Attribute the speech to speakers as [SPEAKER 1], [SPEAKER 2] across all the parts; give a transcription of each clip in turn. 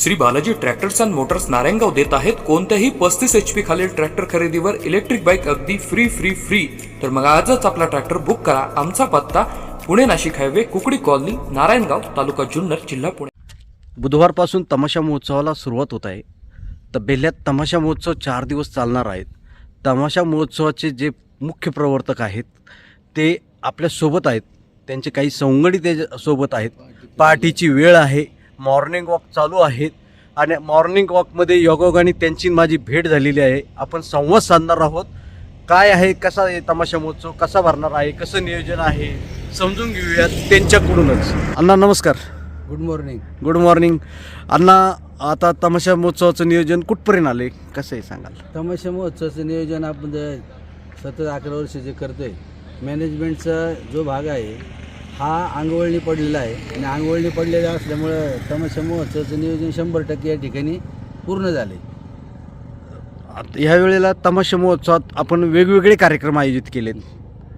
[SPEAKER 1] Shri Balaji tractors and motors Narayangaon देत आहेत. कोणत्याही पस्तीस एच पी खालील ट्रॅक्टर खरेदीवर इलेक्ट्रिक बाईक अगदी फ्री फ्री फ्री तर मग आजच आपला ट्रॅक्टर बुक करा. आमचा पत्ता पुणे नाशिक हायवे कुकडी कॉलनी नारायणगाव तालुका जुन्नर जिल्हा पुणे.
[SPEAKER 2] बुधवारपासून तमाशा महोत्सवाला सुरुवात होत आहे. तर बेल्ल्यात तमाशा महोत्सव चार दिवस चालणार आहेत. तमाशा महोत्सवाचे जे मुख्य प्रवर्तक आहेत ते आपल्यासोबत आहेत. त्यांचे काही सवंगडी त्याच्यासोबत सोबत आहेत. पार्टीची वेळ आहे. मॉर्निंग वॉक चालू आहेत. आणि मॉर्निंग वॉकमध्ये योगायोगाने त्यांची माझी भेट झालेली आहे. आपण संवाद साधणार आहोत. काय आहे कसा आहे तमाशा महोत्सव? कसा भरणार आहे? कसं नियोजन आहे? समजून घेऊयात त्यांच्याकडूनच. अण्णा नमस्कार.
[SPEAKER 3] गुड मॉर्निंग
[SPEAKER 2] गुड मॉर्निंग अण्णा आता तमाशा महोत्सवाचं नियोजन कुठपर्यंत आले कसं आहे सांगाल?
[SPEAKER 3] तमाशा महोत्सवाचं नियोजन आपण सतत अकरा वर्ष जे करतोय मॅनेजमेंटचा जो भाग आहे हा अंगवळणी पडलेला आहे. आणि अंगवळणी पडलेला असल्यामुळं तमाशा महोत्सवाचं नियोजन शंभर टक्के या ठिकाणी पूर्ण झाले
[SPEAKER 2] आता ह्या वेळेला तमाशा महोत्सवात आपण वेगवेगळे कार्यक्रम आयोजित केलेत.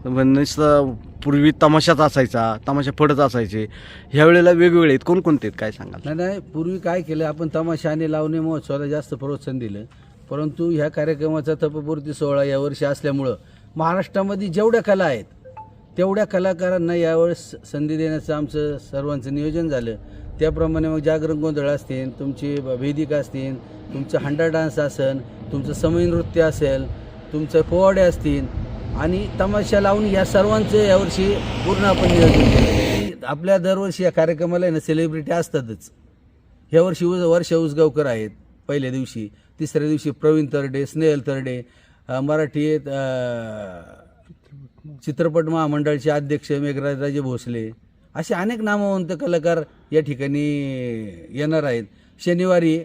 [SPEAKER 2] म्हणजे नुसतं पूर्वी तमाशाच असायचा तमाशा पडत असायचे. ह्या वेळेला वेगवेगळे आहेत. कोणकोणते आहेत? काय सांगाल?
[SPEAKER 3] नाही नाही पूर्वी काय केलं? आपण तमाशा आणि लावणी महोत्सवाला जास्त प्रोत्साहन दिलं. परंतु ह्या कार्यक्रमाचा तपपूर्ती सोहळा यावर्षी असल्यामुळं महाराष्ट्रामध्ये जेवढ्या कला आहेत तेवढ्या कलाकारांना यावेळेस संधी देण्याचं आमचं सर्वांचं नियोजन झालं. त्याप्रमाणे मग जागरण गोंधळ असतील तुमची वेदिका असतील तुमचं हंडा डान्स असेल तुमचं समय नृत्य असेल तुमचं पोवाडे असतील आणि तमाशा लावून या सर्वांचं यावर्षी पूर्ण आपण नियोजन केलं. आपल्या दरवर्षी या कार्यक्रमाला ना सेलिब्रिटी असतातच. यावर्षी उज वर्षा उसगावकर आहेत पहिल्या दिवशी. तिसऱ्या दिवशी प्रवीण तरडे स्नेहल तरडे मराठी चित्रपट महामंडळाचे अध्यक्ष मेघराजराजे भोसले असे अनेक नामवंत कलाकार या ठिकाणी येणार आहेत. शनिवारी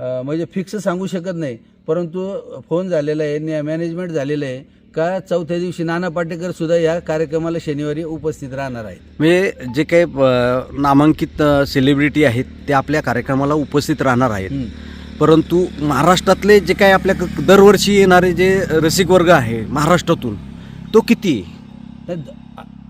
[SPEAKER 3] म्हणजे फिक्स सांगू शकत नाही परंतु फोन झालेला आहे न्या- मॅनेजमेंट झालेलं आहे का चौथ्या दिवशी नाना पाटेकर सुद्धा या कार्यक्रमाला शनिवारी उपस्थित राहणार आहेत.
[SPEAKER 2] म्हणजे जे काही नामांकित सेलिब्रिटी आहेत ते आपल्या कार्यक्रमाला उपस्थित राहणार आहेत. परंतु महाराष्ट्रातले जे काही आपल्या क- दरवर्षी येणारे जे रसिक वर्ग आहे महाराष्ट्रातून तो किती आहे?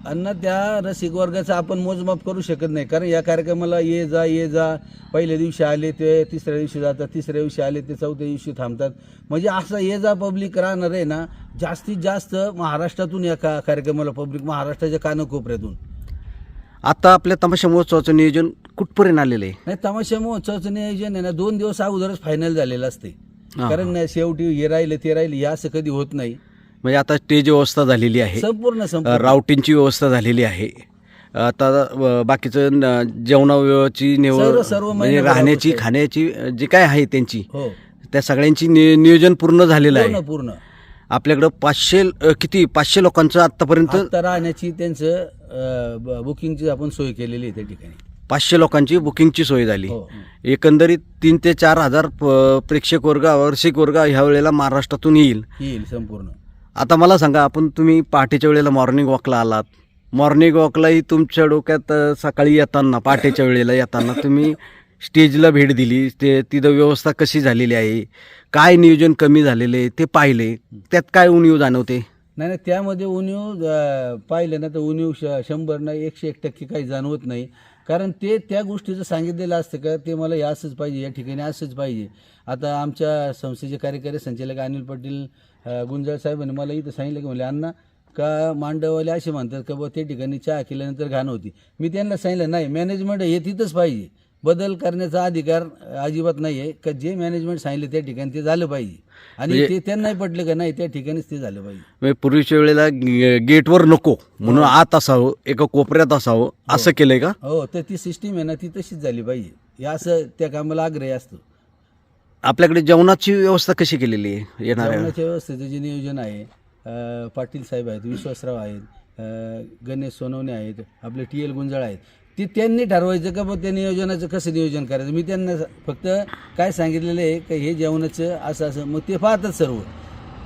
[SPEAKER 3] अन्न त्या रसिक वर्गाचं आपण मोजमाप करू शकत नाही. कारण या कार्यक्रमाला ये जा ये जा पहिल्या दिवशी आले ते तिसऱ्या दिवशी जातात तिसऱ्या दिवशी आले ते चौथ्या दिवशी थांबतात. म्हणजे असं ये जा पब्लिक राहणार आहे ना जास्तीत जास्त महाराष्ट्रातून या का कार्यक्रमाला पब्लिक महाराष्ट्राच्या कानाकोपऱ्यातून.
[SPEAKER 2] आता आपल्या तमाशा महोत्सवाचं नियोजन कुठपर्यंत आलेलं आहे?
[SPEAKER 3] नाही तमाशा महोत्सवाचं नियोजन आहे ना दोन दिवस अगोदरच फायनल झालेलं असते
[SPEAKER 2] हा.
[SPEAKER 3] कारण ना शेवटी हे राहिलं ते राहिलं हे असं कधी होत नाही. म्हणजे
[SPEAKER 2] आता स्टेज व्यवस्था झालेली आहे.
[SPEAKER 3] संपूर्ण
[SPEAKER 2] अ,
[SPEAKER 3] संपूर्ण.
[SPEAKER 2] राऊटिंगची व्यवस्था झालेली आहे. आता अ, बाकीचं न- जेवणाची निवड
[SPEAKER 3] सर्व-
[SPEAKER 2] म्हणजे राहण्याची. खाण्याची अ, जी काय आहे त्यांची
[SPEAKER 3] हो.
[SPEAKER 2] त्या सगळ्यांची नि- नियोजन पूर्ण झालेलं
[SPEAKER 3] पूर्ण
[SPEAKER 2] आहे
[SPEAKER 3] पूर्ण.
[SPEAKER 2] आपल्याकडं पाचशे अ, किती? पाचशे लोकांचं आतापर्यंत
[SPEAKER 3] आत्ता राहण्याची त्यांचं अं, ब- बुकिंगची आपण सोय केलेली आहे त्या ठिकाणी.
[SPEAKER 2] पाचशे लोकांची बुकिंगची सोय झाली.
[SPEAKER 3] हो.
[SPEAKER 2] एकंदरीत तीन ते चार हजार प- प्रेक्षक वर्ग रसिक वर्ग ह्या वेळेला महाराष्ट्रातून येईल.
[SPEAKER 3] येईल संपूर्ण.
[SPEAKER 2] आता मला सांगा आपण तुम्ही पहाटेच्या वेळेला मॉर्निंग वॉकला आलात. मॉर्निंग वॉकलाही तुमच्या डोक्यात अ, सकाळी येताना पहाटेच्या वेळेला येताना तुम्ही स्टेजला भेट दिली ते तिथं व्यवस्था कशी झालेली आहे काय नियोजन कमी झालेलं आहे ते पाहिले. त्यात काय उणीव जाणवते?
[SPEAKER 3] नाही नाही त्यामध्ये उणीव पाहिलं ना तर उणीव श शंभर नाही एकशे एक टक्के काही जाणवत नाही. कारण ते त्या गोष्टीचं सांगितलेलं असतं का ते मला हे असंच पाहिजे या ठिकाणी असंच पाहिजे. आता आमच्या संस्थेचे कार्यकारी संचालक अनिल पाटील गुंजाळ साहेबांनी मला इथं सांगितलं की म्हणले अण्णा का मांडववाले असे म्हणतात का बुवा त्या ठिकाणी चहा केल्यानंतर घाण होती. मी त्यांना सांगितलं नाही मॅनेजमेंट हे तिथंच पाहिजे. बदल करण्याचा अधिकार अजिबात नाही आहे का जे मॅनेजमेंट सांगितलं त्या ठिकाणी ते झालं पाहिजे. आणि
[SPEAKER 2] म्हणजे-
[SPEAKER 3] ते त्यांनाही पटलं का नाही त्या ठिकाणीच ते झालं पाहिजे.
[SPEAKER 2] म्हणजे पूर्वीच्या वेळेला गे- गेटवर नको म्हणून आत असावं एका कोपऱ्यात असावं असं केलंय का?
[SPEAKER 3] हो तर ती सिस्टीम आहे ना ती तशीच झाली पाहिजे. हे असं त्या कामाला आग्रह असतो.
[SPEAKER 2] आपल्याकडे जेवणाची व्यवस्था कशी केलेली आहे येणाऱ्या?
[SPEAKER 3] जेवणाच्या व्यवस्थेचं जे नियोजन आहे अं, पाटील साहेब आहेत विश्वासराव आहेत अं, गणेश सोनवणे आहेत आपले टी एल गुंजाळ आहेत. ते त्यांनी ठरवायचं का बघ त्या नियोजनाचं कसं नियोजन करायचं? मी त्यांना फक्त काय सांगितलेलं आहे का हे जेवणाचं असं असं मग ते पाहतात सर्व.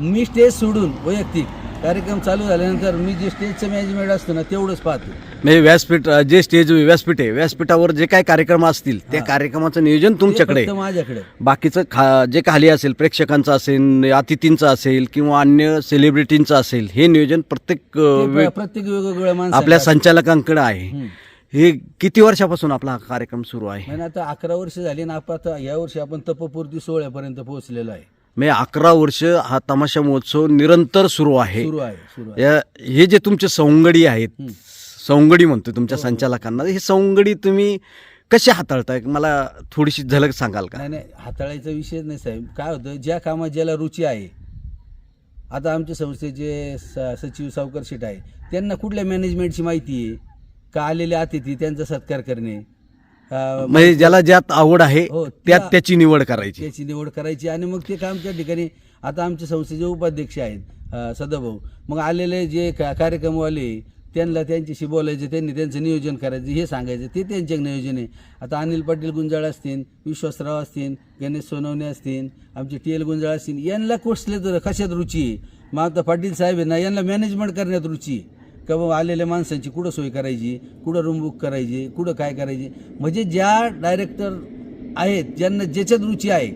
[SPEAKER 3] मी स्टेज सोडून वैयक्तिक कार्यक्रम चालू झाल्यानंतर मी जे स्टेजचं मॅनेजमेंट असतं ना तेवढंच पाहतो.
[SPEAKER 2] म्हणजे व्यासपीठ जे स्टेज व्यासपीठ आहे व्यासपीठावर जे काही कार्यक्रम असतील त्या कार्यक्रमाचं नियोजन तुमच्याकडे आहे.
[SPEAKER 3] माझ्याकडे.
[SPEAKER 2] बाकीचं खा जे खाली असेल प्रेक्षकांचं असेल अतिथींचं असेल किंवा अन्य सेलिब्रिटींचं असेल हे नियोजन प्रत्येक अ,
[SPEAKER 3] ते
[SPEAKER 2] वे-
[SPEAKER 3] प्रत्येक वेगवेगळ्या माणसाला
[SPEAKER 2] आपल्या संचालकांकडे आहे.
[SPEAKER 3] हे
[SPEAKER 2] किती वर्षापासून आपला हा कार्यक्रम सुरू आहे?
[SPEAKER 3] आणि आता अकरा वर्ष झाली ना आपण आता या वर्षी आपण तपपूर्ती सोहळ्यापर्यंत पोहोचलेलो आहे.
[SPEAKER 2] म्हणजे अकरा वर्ष हा तमाशा महोत्सव निरंतर सुरू आहे.
[SPEAKER 3] सुरू आहे सुरू आहे.
[SPEAKER 2] या हे जे तुमचे सवंगडी आहेत
[SPEAKER 3] हं.
[SPEAKER 2] सवंगडी म्हणतो तुमच्या
[SPEAKER 3] हो,
[SPEAKER 2] संचालकांना हे सवंगडी तुम्ही कसे हाताळताय? मला थोडीशी झलक सांगाल का?
[SPEAKER 3] नाही नाही हाताळायचा विषय नाही साहेब. काय होतं ज्या कामात ज्याला रुची आहे आता आमच्या संस्थेचे स सचिव सावकर शेट आहे त्यांना कुठल्या मॅनेजमेंटची माहिती आहे? का आलेले अतिथी त्यांचा सत्कार करणे. अं,
[SPEAKER 2] म्हणजे ज्याला ज्यात आवड आहे
[SPEAKER 3] हो,
[SPEAKER 2] त्यात
[SPEAKER 3] त्या-
[SPEAKER 2] त्याची निवड करायची.
[SPEAKER 3] त्याची निवड करायची आणि मग ते काम त्या ठिकाणी आता आमच्या संस्थेचे उपाध्यक्ष आहेत अं, सदाभाऊ. मग आलेले जे का कार्यक्रमवाले त्यांना त्यांच्याशी बोलायचं त्यांनी त्यांचं नियोजन करायचं हे सांगायचं ते त्यांचे नियोजन आहे. आता अनिल पाटील गुंजाळ असतील विश्वासराव असतील गणेश सोनवणे असतील आमचे टी एल गुंजाळ असतील यांना कुठले तर कशात रुची आहे? मग आता पाटील साहेब आहे ना यांना मॅनेजमेंट करण्यात रुची आहे. का बाबा आलेल्या माणसांची कुठं सोय करायची कुठं रूम बुक करायची कुठं काय करायची? म्हणजे ज्या डायरेक्टर आहेत ज्यांना ज्याच्यात रुची आहे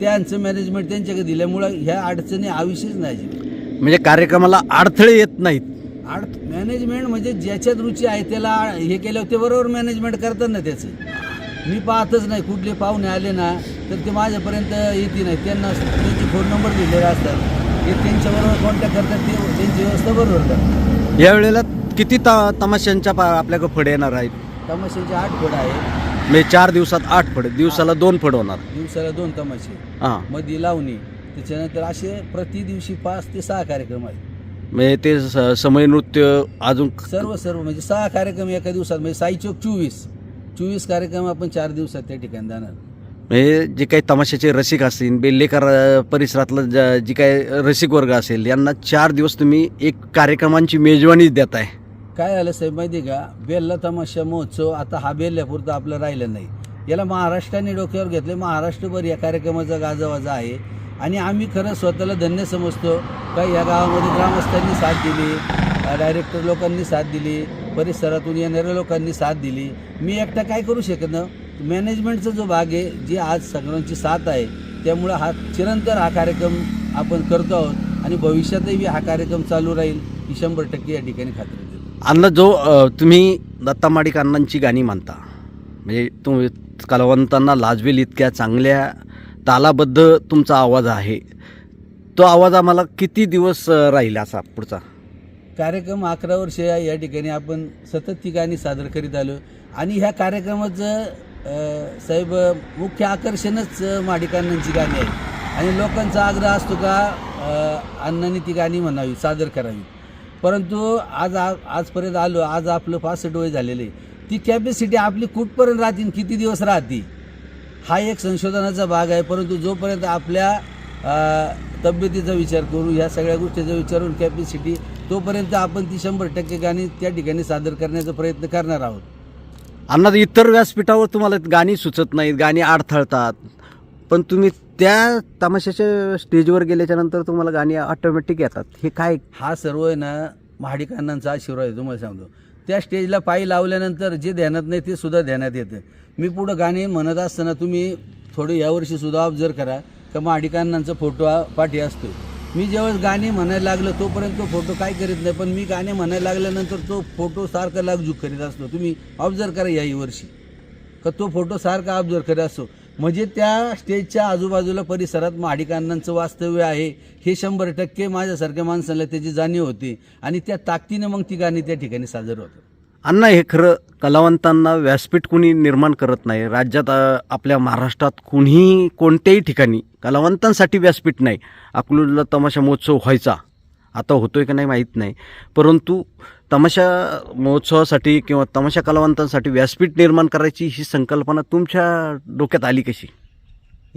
[SPEAKER 3] त्यांचं मॅनेजमेंट त्यांच्याकडे दिल्यामुळं ह्या अडचणी आयुष्यच नाही.
[SPEAKER 2] म्हणजे कार्यक्रमाला अडथळे येत नाहीत.
[SPEAKER 3] अड मॅनेजमेंट म्हणजे ज्याच्यात रुची आहे त्याला हे केल्यावर ते बरोबर मॅनेजमेंट करतात ना त्याचं. मी पाहतच नाही कुठले पाहुणे आले ना तर ते माझ्यापर्यंत येते नाही. त्यांना त्यांचे फोन नंबर दिलेले असतात. ते त्यांच्याबरोबर कॉन्टॅक्ट करतात ते त्यांची व्यवस्था बरोबर करतात.
[SPEAKER 2] यावेळेला किती त तमाशांच्या पा- आपल्याकडे फड येणार आहेत?
[SPEAKER 3] तमाशाचे आठ फड आहे
[SPEAKER 2] म्हणजे चार दिवसात आठ फड दिवसाला दोन फड होणार.
[SPEAKER 3] दिवसाला दोन तमाशे.
[SPEAKER 2] हां.
[SPEAKER 3] मध्ये लावणी त्याच्यानंतर असे प्रति दिवशी पाच ते सहा कार्यक्रम आहेत.
[SPEAKER 2] म्हणजे ते स- समय नृत्य अजून
[SPEAKER 3] सर्व सर्व म्हणजे सहा कार्यक्रम एका दिवसात म्हणजे साई चौक चोवीस. चोवीस कार्यक्रम आपण चार दिवसात त्या ठिकाणी जाणार.
[SPEAKER 2] म्हणजे जे काही तमाशाचे रसिक असतील बेल्लेकर परिसरातलं ज- जी काही रसिक वर्ग असेल यांना चार दिवस तुम्ही एक कार्यक्रमांची मेजवानीच आहे
[SPEAKER 3] काय झालं साहेब माहिती आहे का? बेल्ला तमाशा महोत्सव आता हा बेल्ल्यापुरता आपलं राहिलं नाही. याला महाराष्ट्राने डोक्यावर घेतले महाराष्ट्रभर या कार्यक्रमाचा गाजावाजा आहे. आणि आम्ही खरं स्वतःला धन्य समजतो. का या गावामध्ये ग्रामस्थांनी साथ दिली डायरेक्टर लोकांनी साथ दिली परिसरातून येणाऱ्या लोकांनी साथ दिली. मी एकटा काय करू शकत ना? मॅनेजमेंटचा जो भाग आहे जी आज सगळ्यांची साथ आहे त्यामुळं हा चिरंतर हा कार्यक्रम आपण करतो आहोत आणि भविष्यातही हा कार्यक्रम चालू राहील ही शंभर टक्के या ठिकाणी खात्री
[SPEAKER 2] अण्णा जो तुम्ही दत्ता माडिक अण्णांची गाणी म्हणता म्हणजे तुम्ही कलावंतांना लाजवेल इतक्या चांगल्या तालाबद्ध तुमचा आवाज आहे. तो आवाज आम्हाला किती दिवस राहील असा पुढचा?
[SPEAKER 3] कार्यक्रम अकरा वर्ष या ठिकाणी आपण सतत ती गाणी सादर करीत आलो. आणि ह्या कार्यक्रमाचं साहेब मुख्य आकर्षणच माडिकांनांची गाणी आहे आणि लोकांचा आग्रह असतो का अण्णांनी ती गाणी म्हणावी सादर करावी. परंतु आज आ आजपर्यंत आलो आज आपलं पासष्ट वय झालेलं आहे. ती कॅपॅसिटी आपली कुठपर्यंत राहतील किती दिवस राहते हा एक संशोधनाचा भाग आहे. परंतु जोपर्यंत आपल्या तब्येतीचा विचार करू ह्या सगळ्या गोष्टीचा विचार करून कॅपॅसिटी तोपर्यंत आपण ती शंभर टक्के गाणी त्या ठिकाणी सादर करण्याचा प्रयत्न करणार आहोत.
[SPEAKER 2] अन्ना इतर व्यासपीठावर तुम्हाला गाणी सुचत नाहीत गाणी अडथळतात पण तुम्ही त्या तमाशाच्या स्टेजवर गेल्याच्यानंतर तुम्हाला गाणी ऑटोमॅटिक येतात. हे काय?
[SPEAKER 3] हा सर्व आहे ना महाडिकांनांचा आशीर्वाद आहे तुम्हाला सांगतो. त्या स्टेजला पायी लावल्यानंतर जे ध्यानात नाही ते सुद्धा ध्यानात येतं. मी पुढं गाणी म्हणत असताना तुम्ही थोडं यावर्षी सुद्धा ऑब्झर्व करा का महाडिकांनांचा फोटो पाठी असतो मी ज्यावेळेस गाणे म्हणायला लागलो तोपर्यंत तो फोटो काय करीत नाही पण मी गाणे म्हणायला लागल्यानंतर तो फोटो सारखा लागजूक करीत असतो तुम्ही ऑब्झर्व करा याही वर्षी. का तो फोटो सारखा ऑब्झर्व करत असतो म्हणजे त्या स्टेजच्या आजूबाजूला परिसरात महाडिकांनांचं वास्तव्य आहे. हे शंभर टक्के माझ्यासारख्या माणसाला त्याची जाणीव होती. आणि त्या ताकदीनं मग ती गाणी त्या ठिकाणी सादर होतात.
[SPEAKER 2] अण्णा हे खरं कलावंतांना व्यासपीठ कुणी निर्माण करत नाही. राज्यात आपल्या महाराष्ट्रात कुणीही कोणत्याही ठिकाणी कलावंतांसाठी व्यासपीठ नाही. अकलूजला तमाशा महोत्सव व्हायचा. आता होतोय का नाही माहीत नाही. परंतु तमाशा महोत्सवासाठी किंवा तमाशा कलावंतांसाठी व्यासपीठ निर्माण करायची ही संकल्पना तुमच्या डोक्यात आली कशी?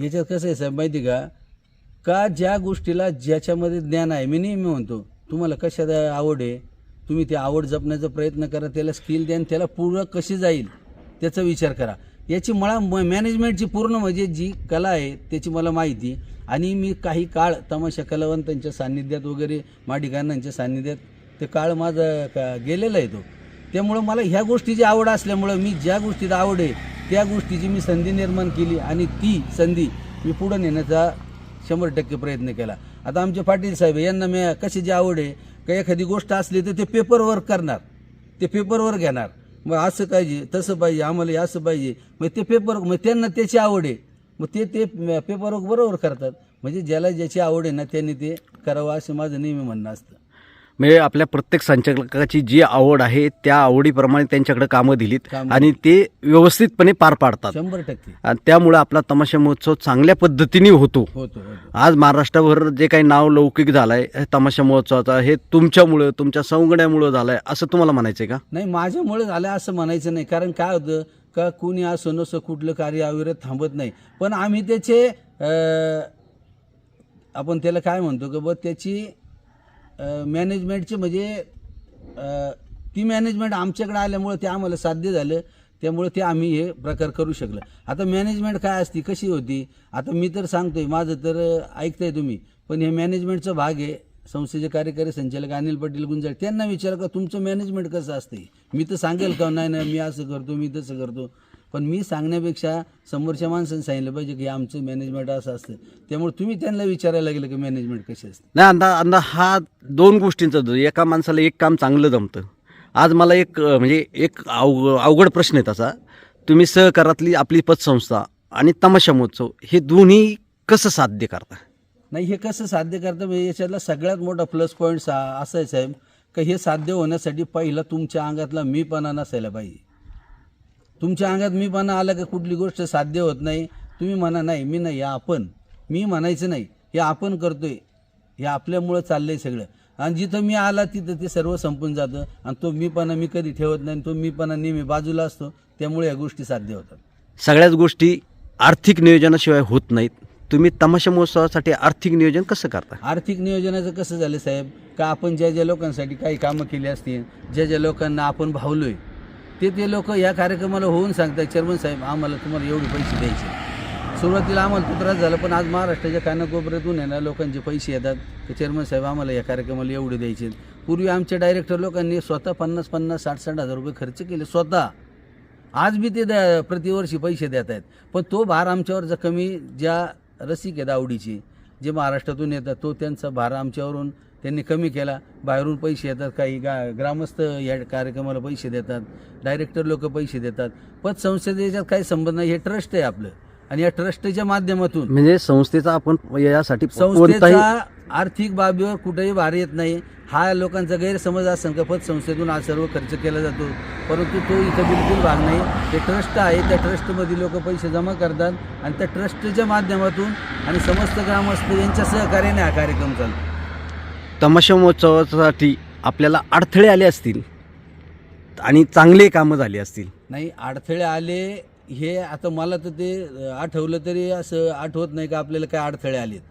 [SPEAKER 3] याच्यात कसं आहे साहेब माहिती का? का ज्या गोष्टीला ज्याच्यामध्ये ज्ञान आहे मी नेहमी म्हणतो तुम्हाला कशात आवड आहे? तुम्ही ती आवड जपण्याचा प्रयत्न करा त्याला स्किल द्या आणि त्याला पूर्ण कशी जाईल त्याचा विचार करा. याची मला म- मॅनेजमेंटची पूर्ण म्हणजे जी कला आहे त्याची मला माहिती आणि मी काही काळ तमाशा कलावंतांच्या सान्निध्यात वगैरे माडिकांनांच्या सान्निध्यात ते काळ माझा का गेलेला आहे तो. त्यामुळं मला ह्या गोष्टीची आवड असल्यामुळं मी ज्या गोष्टीत आवड आहे त्या गोष्टीची मी संधी निर्माण केली आणि ती संधी मी पुढं नेण्याचा शंभर टक्के प्रयत्न केला. आता आमचे पाटील साहेब यांना मी कशाची आवड आहे? का एखादी गोष्ट असली तर ते पेपर वर्क करणार. ते पेपरवर घेणार. मग असं पाहिजे तसं पाहिजे आम्हाला असं पाहिजे. मग ते पेपर मग त्यांना त्याची आवड आहे. मग ते ते पेपरवर बरोबर करतात. म्हणजे ज्याला ज्याची आवड आहे ना त्यांनी ते करावं असं माझं नेहमी म्हणणं असतं.
[SPEAKER 2] म्हणजे आपल्या प्रत्येक संचालकाची जी आवड आहे त्या आवडीप्रमाणे त्यांच्याकडे कामं दिलीत
[SPEAKER 3] कामं.
[SPEAKER 2] आणि ते व्यवस्थितपणे पार पाडतात.
[SPEAKER 3] शंभर टक्के.
[SPEAKER 2] आणि त्यामुळे आपला तमाशा महोत्सव चांगल्या पद्धतीने होतो.
[SPEAKER 3] होतो होतो.
[SPEAKER 2] आज महाराष्ट्राभर जे काही नाव लौकिक झालंय हे तमाशा महोत्सवाचा हे तुमच्यामुळं तुमच्या संगण्यामुळं झालंय असं तुम्हाला म्हणायचंय का?
[SPEAKER 3] नाही माझ्यामुळे झालं असं म्हणायचं नाही. कारण काय होतं का कुणी असं नसं कुठलं कार्य अविरत थांबत नाही. पण आम्ही त्याचे अं, आपण त्याला काय म्हणतो की बघ त्याची मॅनेजमेंटचे म्हणजे ती मॅनेजमेंट आमच्याकडे आल्यामुळे ते आम्हाला साध्य झालं. त्यामुळे ते आम्ही हे प्रकार करू शकलं. आता मॅनेजमेंट काय असती कशी होती? आता मी तर सांगतोय माझं तर ऐकताय तुम्ही. पण हे मॅनेजमेंटचा भाग आहे. संस्थेचे कार्यकारी संचालक अनिल पाटील गुंजाळ त्यांना विचार का तुमचं मॅनेजमेंट कसं असते मी तर सांगेल का नाही नाही मी असं करतो मी तसं करतो. पण मी सांगण्यापेक्षा समोरच्या माणसाने सांगितलं पाहिजे की आमचं मॅनेजमेंट असं असतं. त्यामुळे तुम्ही त्यांना विचारायला लागलं की मॅनेजमेंट कशी असते.
[SPEAKER 2] नाही अंदा अंदा हा दोन गोष्टींचा जो एका माणसाला एक काम चांगलं जमतं. आज मला एक म्हणजे एक अवघ अवघड प्रश्न आहे तसा. तुम्ही सहकारातली आपली पतसंस्था आणि तमाशा महोत्सव हे दोन्ही कसं साध्य करता?
[SPEAKER 3] नाही हे कसं साध्य करतं? म्हणजे याच्यातला सगळ्यात मोठा प्लस पॉईंट असा आहे साहेब का हे साध्य होण्यासाठी पहिला तुमच्या अंगातला मीपणा नसायला पाहिजे. तुमच्या अंगात मीपणा आला का कुठली गोष्ट साध्य होत नाही तुम्ही म्हणा नाही मी नाही हे आपण. मी म्हणायचं नाही हे आपण करतोय. हे आपल्यामुळं चाललंय सगळं. आणि जिथं मी आला तिथं ते सर्व संपून जातं. आणि तो मीपणा मी कधी ठेवत नाही तो मीपणा नेहमी बाजूला असतो. त्यामुळे या गोष्टी साध्य होतात.
[SPEAKER 2] सगळ्याच गोष्टी आर्थिक नियोजनाशिवाय होत नाहीत. तुम्ही तमाशा महोत्सवासाठी आर्थिक नियोजन कसं करता?
[SPEAKER 3] आर्थिक नियोजनाचं कसं झालं साहेब? का आपण ज्या ज्या लोकांसाठी काही कामं केली असतील ज्या ज्या लोकांना आपण भावलोय ते ते लोक या कार्यक्रमाला होऊन सांगतात चेअरमन साहेब आम्हाला तुम्हाला एवढे पैसे द्यायचे सुरुवातीला आम्हाला तो त्रास झाला पण आज महाराष्ट्राच्या कानाकोपऱ्यातून आहे लोकांचे पैसे येतात. की चेअरमन साहेब आम्हाला या कार्यक्रमाला एवढे द्यायचे पूर्वी आमच्या डायरेक्टर लोकांनी स्वतः पन्नास पन्नास साठ साठ हजार रुपये खर्च केले स्वतः. आज बी ते द्या प्रतिवर्षी पैसे देत आहेत. पण तो भार आमच्यावरचा कमी ज्या रसिक आहेत आवडीची जे महाराष्ट्रातून येतात तो त्यांचा भार आमच्यावरून त्यांनी कमी केला. बाहेरून पैसे येतात काही गा ग्रामस्थ या कार्यक्रमाला पैसे देतात डायरेक्टर लोक पैसे देतात. पतसंस्थेचा याच्यात काही संबंध नाही. हे ट्रस्ट आहे आपलं. आणि या ट्रस्टच्या माध्यमातून
[SPEAKER 2] म्हणजे संस्थेचा आपण यासाठी
[SPEAKER 3] संस्थेचा आर्थिक बाबीवर कुठेही भार येत नाही. हा लोकांचा गैरसमज असेल का पतसंस्थेतून हा सर्व खर्च केला जातो. परंतु तो इथं बिलकुल भाग नाही. ते ट्रस्ट आहे. त्या ट्रस्टमध्ये लोक पैसे जमा करतात आणि त्या ट्रस्टच्या माध्यमातून आणि समस्त ग्रामस्थ यांच्या सहकार्याने हा कार्यक्रम चालतो.
[SPEAKER 2] तमाशा महोत्सवासाठी आपल्याला अडथळे आले असतील आणि चांगले कामं झाली असतील.
[SPEAKER 3] नाही अडथळे आले हे आता मला तर ते आठवलं तरी असं आठवत नाही का आपल्याला काय अडथळे आलेत.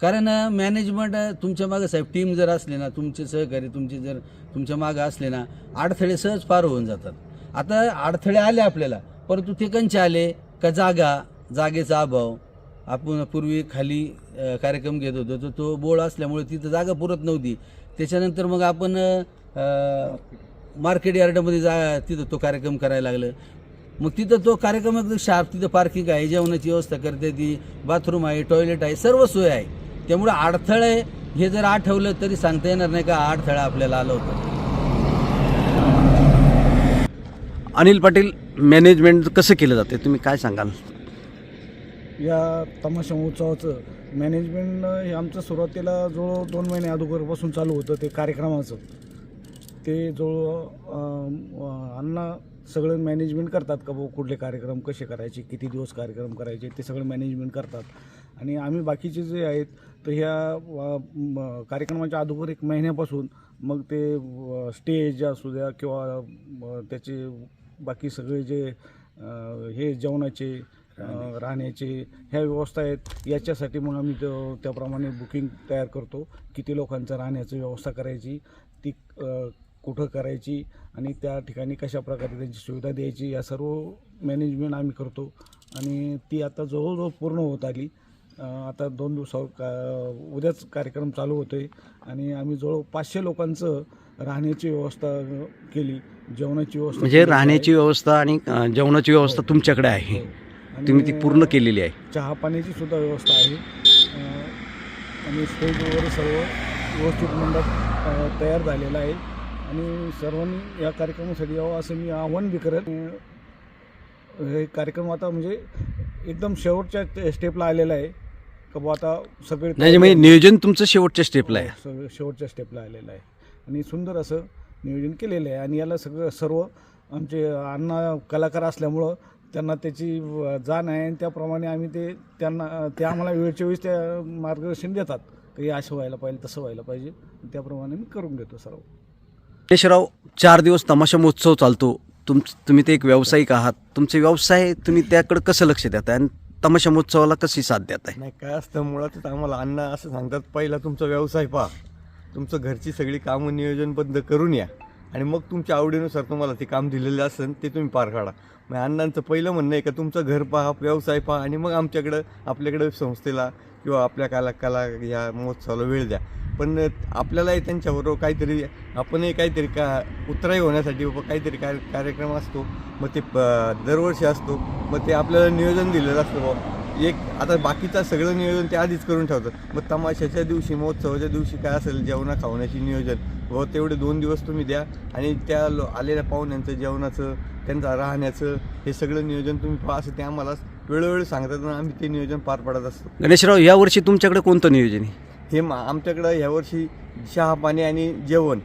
[SPEAKER 3] कारण मॅनेजमेंट तुमच्या मागं साहेब टीम जर असले ना तुमचे सहकारी तुमचे जर तुमच्या मागं असले ना अडथळे सहज पार होऊन जातात. आता अडथळे आले आपल्याला परंतु ते कंचे आले? का जागा जागेचा अभाव? आपण पूर्वी खाली कार्यक्रम घेत होतो. तर तो बोळ असल्यामुळे तिथं जागा पुरत नव्हती. त्याच्यानंतर मग आपण मार्केट यार्डामध्ये जा तिथं तो कार्यक्रम करायला लागलं. मग तिथं तो कार्यक्रम एकदम शार्प तिथं पार्किंग आहे जेवणाची व्यवस्था करते ती बाथरूम आहे टॉयलेट आहे सर्व सोय आहे. त्यामुळे अडथळे हे जर आठवलं तरी सांगता येणार नाही का अडथळा आपल्याला आला होता.
[SPEAKER 2] अनिल पाटील मॅनेजमेंट कसं केलं जाते? तुम्ही काय सांगाल?
[SPEAKER 4] या तमाशा महोत्सवाचं मॅनेजमेंट हे आमचं सुरुवातीला जवळ दोन महिने अगोदरपासून चालू होतं ते कार्यक्रमाचं. ते जवळ अण्णा सगळं मॅनेजमेंट करतात का भाऊ? कुठले कार्यक्रम कसे करायचे किती दिवस कार्यक्रम करायचे ते सगळं मॅनेजमेंट करतात. आणि आम्ही बाकीचे जे आहेत तर ह्या कार्यक्रमाच्या अगोदर एक महिन्यापासून मग ते स्टेज असू द्या किंवा त्याचे बाकी सगळे जे हे जेवणाचे राहण्याचे ह्या व्यवस्था आहेत. याच्यासाठी मग आम्ही तो- त्याप्रमाणे बुकिंग तयार करतो किती लोकांचं राहण्याची व्यवस्था करायची ती कुठं करायची आणि त्या ठिकाणी कशा प्रकारे त्यांची सुविधा द्यायची या सर्व मॅनेजमेंट आम्ही करतो. आणि ती आता जवळजवळ पूर्ण होत आली. आता दोन दिवसावर का उद्याच कार्यक्रम चालू होतो आहे आणि आम्ही जवळ पाचशे लोकांचं राहण्याची व्यवस्था केली जेवणाची व्यवस्था
[SPEAKER 2] म्हणजे. राहण्याची व्यवस्था आणि जेवणाची व्यवस्था तुमच्याकडे आहे.
[SPEAKER 4] आणि
[SPEAKER 2] तुम्ही ती पूर्ण केलेली आहे.
[SPEAKER 4] चहा पाण्याची सुद्धा व्यवस्था आहे. आणि स्टेज वगैरे सर्व व्यवस्थित मंडप तयार झालेला आहे. आणि सर्वांनी या कार्यक्रमासाठी यावं असं मी आव्हान बी करेन हे कार्यक्रम आता म्हणजे एकदम शेवटच्या स्टेपला आलेला आहे. का बुवा आता सगळे
[SPEAKER 2] नाही म्हणजे नियोजन तुमचं शेवटच्या स्टेपला आहे.
[SPEAKER 4] हो, सगळं शेवटच्या स्टेपला आलेलं आहे. आणि सुंदर असं नियोजन केलेलं आहे. आणि याला सगळं सर्व आमचे अण्णा कलाकार असल्यामुळं त्यांना त्याची जाण आहे आणि त्याप्रमाणे आम्ही ते त्यांना ते आम्हाला वेळच्या वेळेस त्या मार्गदर्शन देतात की हे असं व्हायला पाहिजे तसं व्हायला पाहिजे. त्याप्रमाणे मी करून घेतो सर्व.
[SPEAKER 2] गणेशराव चार दिवस तमाशा महोत्सव चालतो. तुम तुम्ही ते एक व्यावसायिक आहात. तुमचे व्यवसाय तुम्ही त्याकडे कसं लक्ष देताय आणि तमाशा महोत्सवाला कशी साथ देताय
[SPEAKER 5] नाही काय असतं मुळातच आम्हाला अण्णा असं सांगतात पहिला तुमचा व्यवसाय पहा. तुमचं घरची सगळी कामं नियोजनबद्ध करून या. आणि मग तुमच्या आवडीनुसार तुम्हाला ते काम दिलेलं असेल ते तुम्ही पार काढा. मग अण्णांचं पहिलं म्हणणं आहे का तुमचं घर पहा व्यवसाय पहा आणि मग आमच्याकडं आपल्याकडं संस्थेला किंवा आपल्या कला कला या महोत्सवाला वेळ द्या. पण आपल्यालाही त्यांच्याबरोबर काहीतरी आपणही काहीतरी का उतराई होण्यासाठी बाबा काहीतरी काय कार्यक्रम असतो. मग ते प- दरवर्षी असतो. मग ते आपल्याला नियोजन दिलेलं असतं बुवा एक आता बाकीचं सगळं नियोजन ते आधीच करून ठेवतात. मग तमाशाच्या दिवशी महोत्सवाच्या दिवशी काय असेल जेवणा खावण्याची नियोजन. व तेवढे दोन दिवस तुम्ही द्या आणि त्या लो आलेल्या पाहुण्यांचं जेवणाचं त्यांचं राहण्याचं हे सगळं नियोजन तुम्ही पहा. असं ते आम्हाला वेळोवेळी सांगतात आणि आम्ही ते नियोजन पार पाडत असतो.
[SPEAKER 2] गणेशराव यावर्षी तुमच्याकडे कोणतं नियोजन आहे?
[SPEAKER 5] हे मा- आमच्याकडं यावर्षी चहा पाणी आणि जेवण.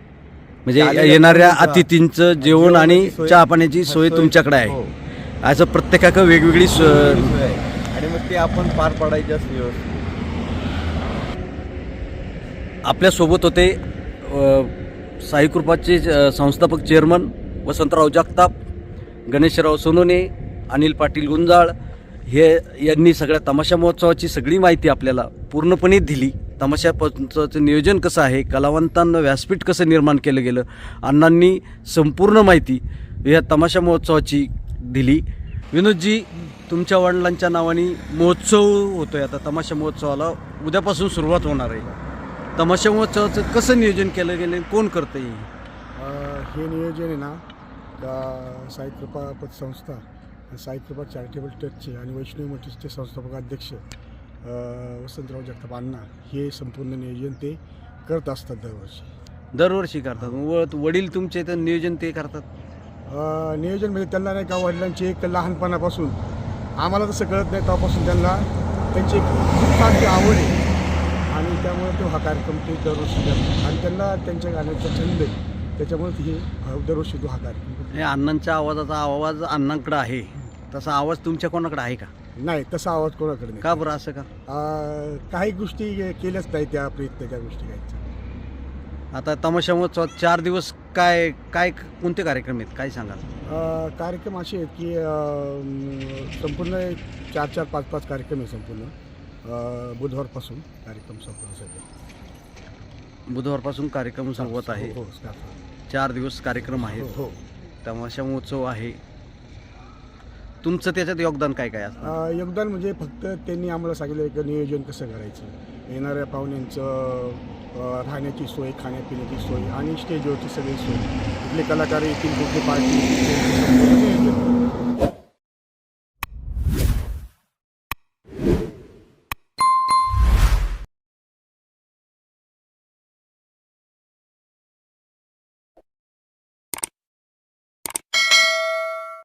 [SPEAKER 2] म्हणजे येणाऱ्या अतिथींचं जेवण आणि चहा पाण्याची सोय तुमच्याकडे
[SPEAKER 5] हो.
[SPEAKER 2] आहे असं प्रत्येकाकडे वेगवेगळी
[SPEAKER 5] सोय आहे. आणि मग ते आपण पार पाडायचे व्यवस्थित
[SPEAKER 2] आपल्यासोबत होते साईकृपाचे संस्थापक चेअरमन वसंतराव जगताप गणेशराव सोनोने अनिल पाटील गुंजाळ हे यांनी सगळ्या तमाशा महोत्सवाची सगळी माहिती आपल्याला पूर्णपणे दिली. तमाशा महोत्सवाचं नियोजन कसं आहे कलावंतांना व्यासपीठ कसं निर्माण केलं गेलं अण्णांनी संपूर्ण माहिती या तमाशा महोत्सवाची दिली. विनोदजी तुमच्या वडिलांच्या नावाने महोत्सव होतोय आता तमाशा महोत्सवाला उद्यापासून सुरुवात होणार आहे. तमाशा महोत्सवाचं कसं नियोजन केलं गेलं कोण करतं हे?
[SPEAKER 6] हे नियोजन आहे ना साईकृपा पतसंस्था साईकृपा चॅरिटेबल ट्रस्टचे आणि वैष्णवी मोठीचे संस्थापक अध्यक्ष वसंतराव जगताप अण्णा हे संपूर्ण नियोजन ते करत असतात दरवर्षी.
[SPEAKER 2] दरवर्षी करतात. वडील तुमचे तर नियोजन ते करतात?
[SPEAKER 6] नियोजन म्हणजे त्यांना नाही का वडिलांची एक लहानपणापासून. आम्हाला तसं कळत नाही तेव्हापासून त्यांना त्यांची एक फारशी आवड आहे. आणि त्यामुळे तो हा कार्यक्रम ते दरवर्षी आणि त्यांना त्यांच्या गाण्याचा छंद आहे. त्याच्यामुळे ते हे दरवर्षी तो हा कार्यक्रम
[SPEAKER 2] अण्णांच्या आवाजाचा आवाज अण्णांकडे आहे. तसा आवाज तुमच्या कोणाकडे आहे का?
[SPEAKER 6] नाही तसा आवाज कोणाकडे नाही.
[SPEAKER 2] का बरं असं का?
[SPEAKER 6] काही गोष्टी केल्याच नाही त्या प्रयत्न त्या गोष्टी काही
[SPEAKER 2] आता तमाशा महोत्सवात चार दिवस काय काय कोणते कार्यक्रम आहेत? काय सांगाल?
[SPEAKER 6] अं, कार्यक्रम असे आहेत की अं, संपूर्ण चार चार पाच पाच कार्यक्रम आहे संपूर्ण. अं, बुधवारपासून कार्यक्रम संपूर्ण सगळे
[SPEAKER 2] बुधवारपासून कार्यक्रम सुरुवात आहे.
[SPEAKER 6] हो, हो, आहे.
[SPEAKER 2] चार दिवस कार्यक्रम
[SPEAKER 6] हो
[SPEAKER 2] आहेत
[SPEAKER 6] हो.
[SPEAKER 2] तमाशा महोत्सव आहे. तुमचं त्याच्यात योगदान काय काय असतं?
[SPEAKER 6] अं, योगदान म्हणजे फक्त त्यांनी आम्हाला सांगितलं की नियोजन कसं करायचं. येणाऱ्या पाहुण्यांचं राहण्याची सोय खाण्यापिण्याची सोय आणि स्टेजवरची सगळी सोय. इथले कलाकार येतील कुठली पार्टी